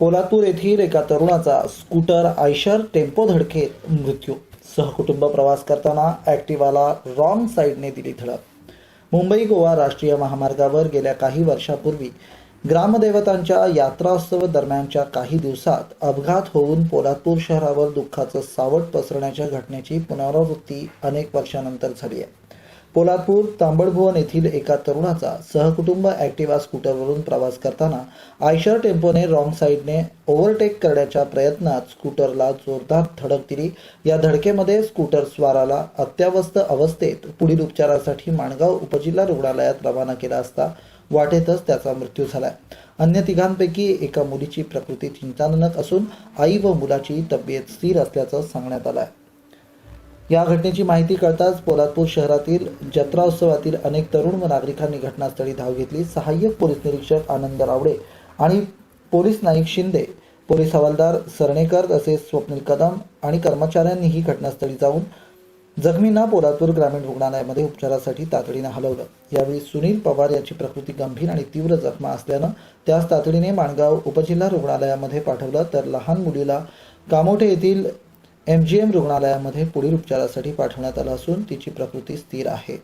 पोलातूर येथील एका तरुणाचा स्कूटर आयशर टेम्पो धडकेत मृत्यू. सहकुटुंब प्रवास करताना ॲक्टिवाला रॉंग साईडने दिली धडक. मुंबई गोवा राष्ट्रीय महामार्गावर गेल्या काही वर्षापूर्वी ग्रामदेवतांच्या यात्रोत्सव दरम्यानच्या काही दिवसात अपघात होऊन पोलादपूर शहरावर दुःखाचं सावट पसरण्याच्या घटनेची पुनरावृत्ती अनेक वर्षानंतर झाली आहे. पोलादपूर तांबडभुवन येथील एका तरुणाचा सहकुटुंब ॲक्टिवा स्कूटरवरून प्रवास करताना आयशर टेम्पोने रॉंग साईडने ओव्हरटेक करण्याच्या प्रयत्नात स्कूटरला जोरदार धडक दिली. या धडकेमध्ये स्कूटर स्वाराला अत्यावस्थ अवस्थेत पुढील उपचारासाठी माणगाव उपजिल्हा रुग्णालयात रवाना केला असता वाटेतच त्याचा मृत्यू झालाय अन्य तिघांपैकी एका मुलीची प्रकृती चिंताजनक असून आई व मुलाची तब्येत स्थिर असल्याचं सांगण्यात आलं आहे या घटनेची माहिती कळताच पोलादपूर शहरातील जत्रा उत्सवातील अनेक तरुण व नागरिकांनी घटनास्थळी धाव घेतली. सहाय्यक पोलीस निरीक्षक आनंद रावडे आणि पोलीस नाईक शिंदे पोलीस हवालदार सरणेकर तसेच स्वप्नील कदम आणि कर्मचाऱ्यांनीही घटनास्थळी जाऊन जखमींना पोलादपूर ग्रामीण रुग्णालयामध्ये उपचारासाठी तातडीनं हलवलं. यावेळी सुनील पवार यांची प्रकृती गंभीर आणि तीव्र जखमा असल्यानं त्यास तातडीने माणगाव उपजिल्हा रुग्णालयामध्ये पाठवलं. तर लहान मुलीला कामोठे येथील एम जी एम रुग्णालयामध्ये पुढील उपचारासाठी पाठवण्यात आलं असून तिची प्रकृती स्थिर आहे.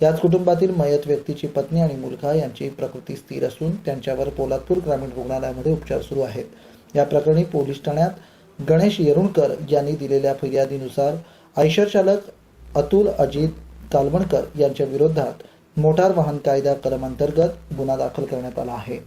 याच कुटुंबातील मयत व्यक्तीची पत्नी आणि मुलगा यांची प्रकृती स्थिर असून त्यांच्यावर पोलादपूर ग्रामीण रुग्णालयामध्ये उपचार सुरू आहेत. या प्रकरणी पोलीस ठाण्यात गणेश येरुणकर यांनी दिलेल्या फिर्यादीनुसार आयशर चालक अतुल अजित कालवणकर यांच्या विरोधात मोटार वाहन कायदा कलमांतर्गत गुन्हा दाखल करण्यात आला आहे.